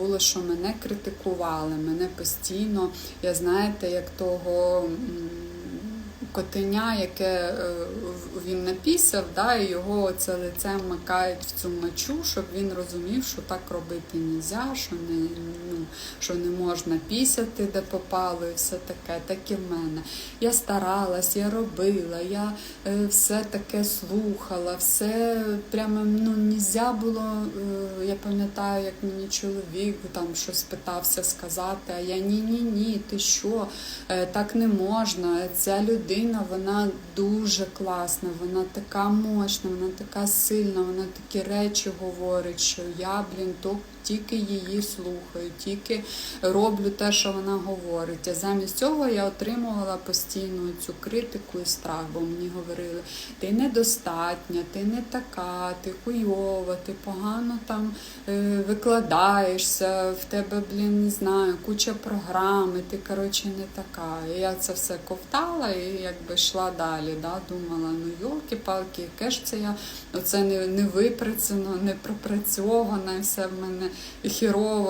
було, що мене критикували, мене постійно, я знаєте, як того. Котеня, яке е, він напісяв, да, і його це лице вмикають в цю мочу, щоб він розумів, що так робити не можна, що не, ну, що не можна пісяти, де попало, і все таке, так і в мене. Я старалась, я робила, я е, все таке слухала, все прямо ну, нельзя було. Е, я пам'ятаю, як мені чоловік там щось питався сказати, а я ні-ні ні, ти що, так не можна. Ця людина, вона дуже класна, вона така мощна, вона така сильна, вона такі речі говорить, що я, блін, то тільки її слухаю, тільки роблю те, що вона говорить. А замість цього я отримувала постійно цю критику і страх, бо мені говорили, ти недостатня, ти не така, ти хуйова, ти погано там е, викладаєшся, в тебе, блін, не знаю, куча програм, і ти, коротше, не така. І я це все ковтала і якби йшла далі. Да? Думала, ну йолки-палки, яке ж це я, оце не, не випрацьовано, не пропрацьовано, все в мене хірово.